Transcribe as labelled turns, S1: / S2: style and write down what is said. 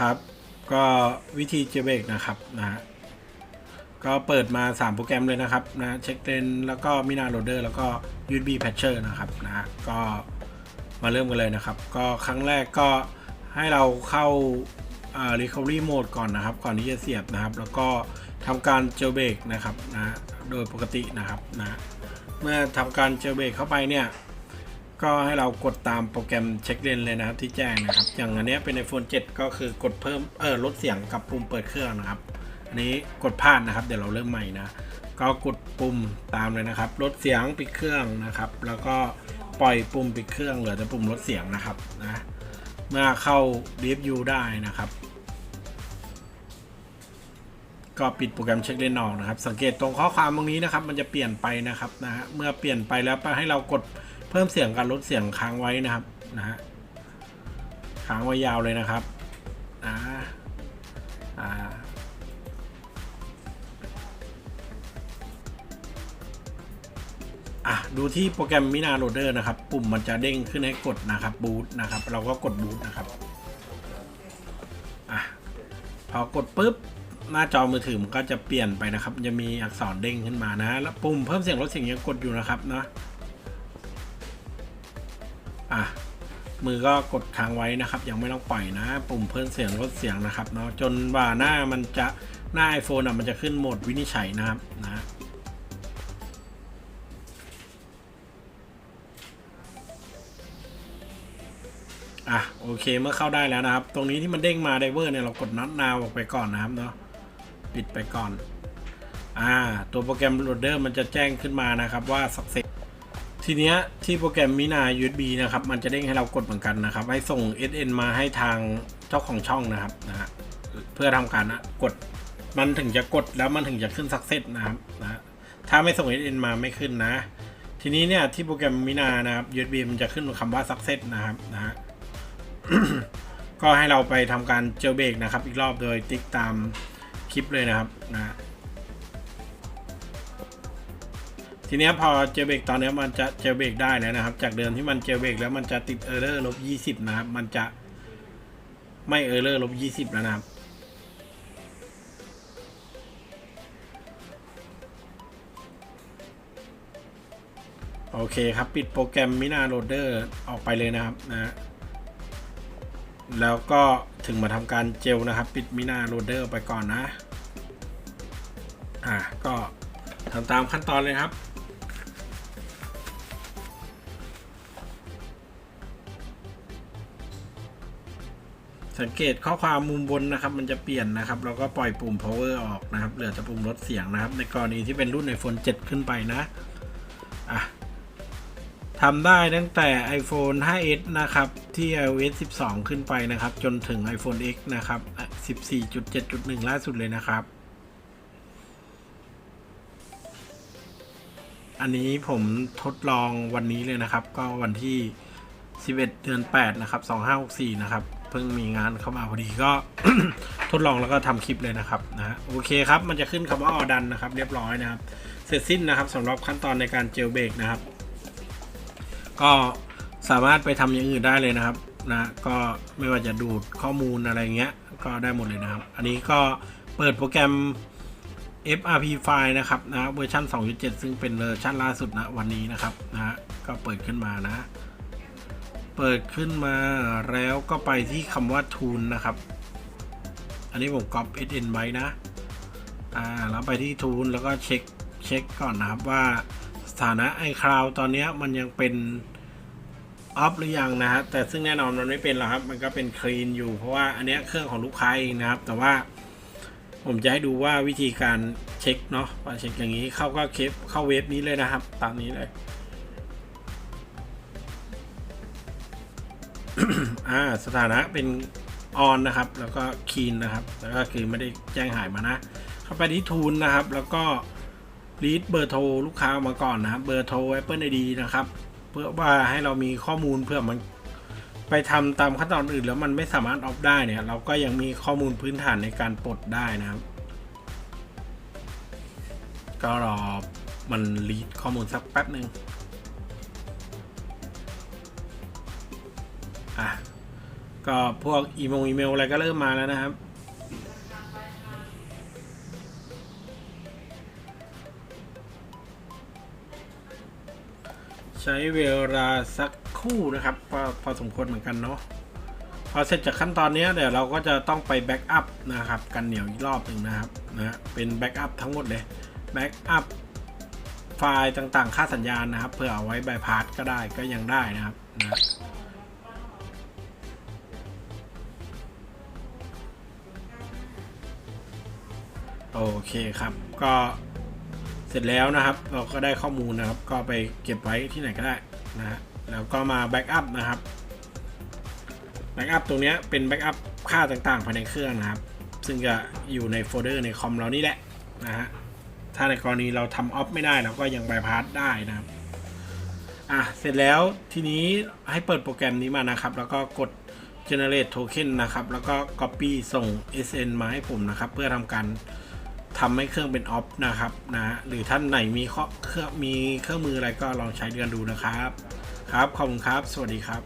S1: ครับ ก็วิธีเจเบกนะครับนะฮะก็เปิดมา 3 โปรแกรมเลยนะครับนะเช็คเ e นแล้วก็มินาโ l เดอร์แล้วก็ USB Patcher นะครับนะฮะก็มาเริ่มกันเลยนะครับ ก็ครั้งแรกก็ให้เราเข้าา recovery mode ก่อนนะครับ ก่อนที่จะเสียบนะครับ แล้วก็ทำการเจลเบรกนะครับนะโดยปกตินะครับนะเมื่อทำการเจลเบรกเข้าไปเนี่ย ก็ให้เรากดตามโปรแกรมเช็คเลนเลยนะครับที่แจ้งนะครับ อย่างอันนี้เป็น iPhone 7 ก็คือกดเพิ่มเออลดเสียงกับปุ่มเปิดเครื่องนะครับ อันนี้กดพลาดนะครับ เดี๋ยวเราเริ่มใหม่นะก็กดปุ่มตามเลยนะครับ ลดเสียงปิดเครื่องนะครับ แล้วก็ปล่อยปุ่มปิดเครื่องเหลือแต่ปุ่มลดเสียงนะครับนะเมื่อเข้า DFU ได้นะครับ ก็ปิดโปรแกรมเช็คเลนออกนะครับ สังเกตตรงข้อความตรงนี้นะครับ มันจะเปลี่ยนไปนะครับนะฮะเมื่อเปลี่ยนไปแล้วให้เรากด เพิ่มเสียงกับลดเสียงค้างไว้นะครับนะฮะค้างไว้ยาวเลยนะครับอ่าอ่าอะดูที่โปรแกรมมินาโ l เดอร์นะครับ ปุ่มมันจะเด้งขึ้นให้กดนะครับบูตนะครับ เราก็กดบูตนะครับอะพอกดปุ๊บหน้าจอมือถือมันก็จะเปลี่ยนไปนะครับ จะมีอักษรเด้งขึ้นมานะ แล้วปุ่มเพิ่มเสียงลดเสียงยังกดอยู่นะครับเนาะ อะมือก็กดค้างไว้นะครับ ยังไม่ต้องปล่อยนะ ปุ่มเพิ่มเสียงลดเสียงนะครับเนาะจนว่าหน้ามันจะหน้า iPhone อะมันจะขึ้นโหมดวินิจฉัยนะครับนะอะโอเคเมื่อเข้าได้แล้วนะครับ ตรงนี้ที่มันเด้งมาไดเวอร์เนี่ยเรากดน็อตนาวออกไปก่อนนะครับเนาะปิดไปก่อน อ่า ตัวโปรแกรมโหลดเดอร์มันจะแจ้งขึ้นมานะครับว่า success ทีเนี้ยที่โปรแกรมมินา USB นะครับ มันจะเด้งให้เรากดเหมือนกันนะครับ ให้ส่ง SN มาให้ทางเจ้าของช่องนะครับนะฮะเพื่อทำการนะกดมันถึงจะกดแล้วมันถึงจะขึ้น success นะครับนะถ้าไม่ส่ง SN มาไม่ขึ้นนะ ทีนี้เนี่ยที่โปรแกรมมินานะครับ USB มันจะขึ้นคำว่า success นะครับนะฮะก็ให้เราไปทำการเจลเบรกนะครับ อีกรอบโดยติ๊กตามคลิปเลยนะครับนะ ทีนี้พอเจลเบรกตอนนี้มันจะเจลเบรกได้แล้วนะครับ จากเดิมที่มันเจลเบรกแล้วมันจะติดเออร์เลอร์ลบยี่สิบนะครับ มันจะไม่เออร์เลอร์ลบยี่สิบแล้วนะครับโอเคครับ ปิดโปรแกรมมินาโ l เดอร์ออกไปเลยนะครับนะแล้วก็ถึงมาทำการเจลนะครับ ปิดมินาโ l เดอร์ไปก่อนนะ อะก็ทำตามขั้นตอนเลยครับ สังเกตข้อความมุมบนนะครับ มันจะเปลี่ยนนะครับ แล้วก็ปล่อยปุ่ม power ออกนะครับ เหลือแต่ปุ่มลดเสียงนะครับ ในกรณีที่เป็นรุ่น iPhone 7 ขึ้นไปนะอะทำได้ตั้งแต่ iPhone 5s นะครับ ที่ iOS 12 ขึ้นไปนะครับ จนถึง iPhone X นะครับ 14.7.1 ล่าสุดเลยนะครับ อันนี้ผมทดลองวันนี้เลยนะครับ ก็วันที่ 11 เดือน 8 นะครับ 2564 นะครับ เพิ่งมีงานเข้ามาพอดีก็ทดลองแล้วก็ทำคลิปเลยนะครับนะโอเคครับมันจะขึ้นคำว่าออดันนะครับเรียบร้อยนะครับ เสร็จสิ้นนะครับสำหรับขั้นตอนในการเจลเบรกนะครับ ก็สามารถไปทำอย่างอื่นได้เลยนะครับนะก็ไม่ว่าจะดูดข้อมูลอะไรเงี้ย ก็ได้หมดเลยนะครับ อันนี้ก็เปิดโปรแกรม FRP ไฟล์นะครับนะเวอร์ชัน2.7 ซึ่งเป็นเวอร์ชันล่าสุดนะวันนี้นะครับนะก็เปิดขึ้นมานะ เปิดขึ้นมาแล้วก็ไปที่คำว่า Tool นะครับ อันนี้ผมก๊อป SN ไว้นะ อ่า แล้วไปที่ Tool แล้วก็เช็คเช็คก่อนนะครับว่าสถานะ iCloud ตอนนี้มันยังเป็นออฟหรือยังนะฮะแต่ซึ่งแน่นอนมันไม่เป็นหรอกครับ มันก็เป็นคลีนอยู่เพราะว่าอันนี้เครื่องของลูกค้าเองนะครับ แต่ว่าผมจะให้ดูว่าวิธีการเช็คเนาะว่าเช็คอย่างนี้เข้าก็เคปเข้าเว็บนี้เลยนะครับ ตามนี้เลย อ่าสถานะเป็นออนนะครับ แล้วก็คีนนะครับ แล้วก็คือไม่ได้แจ้งหายมานะ เข้าไปที่ทูนนะครับ แล้วก็รีดเบอร์โทรลูกค้ามาก่อนนะเบอร์โทร Apple ID นะครับ เพื่อว่าให้เรามีข้อมูลเพื่อมันไปทำตามขั้นตอนอื่น แล้วมันไม่สามารถออฟได้เนี่ย เราก็ยังมีข้อมูลพื้นฐานในการปลดได้นะครับ ก็รอมันรีดข้อมูลสักแป๊บหนึ่ง ก็พวกอีโมงอีเมลอะไรก็เริ่มมาแล้วนะครับ ใช้เวลาสักคู่นะครับพอพอสมควรเหมือนกันเนาะพอเสร็จจากขั้นตอนนี้เดี๋ยวเราก็จะต้องไปแบ็กอัพนะครับกันเหนียวอีกรอบหนึ่งนะครับนะฮะเป็นแบ็กอัพทั้งหมดเลยแบ็กอัพไฟล์ต่างๆ ค่าสัญญาณนะครับเพื่อเอาไว้บายพาสก็ได้ก็ยังได้นะครับนะ โอเคครับก็เสร็จแล้วนะครับ เราก็ได้ข้อมูลนะครับ ก็ไปเก็บไว้ที่ไหนก็ได้นะฮะแล้วก็มาแบ็กอัพนะครับแบ็กอัพตรงนี้เป็นแบ็กอัพค่าต่างๆภายในเครื่องนะครับ ซึ่งจะอยู่ในโฟลเดอร์ในคอมเรานี่แหละนะฮะถ้าในกรณีเราทำออฟไม่ได้เราก็ยังบายพาสได้นะครับอะเสร็จแล้วทีนี้ให้เปิดโปรแกรมนี้มานะครับ แล้วก็กด generate token นะครับ แล้วก็ copy ส่ง SN มาให้ผมนะครับ เพื่อทำการ ทำให้เครื่องเป็นออฟนะครับนะหรือท่านไหนมีเครื่องมีเครื่องมืออะไรก็ลองใช้กันดูนะครับ ครับขอบคุณครับ สวัสดีครับ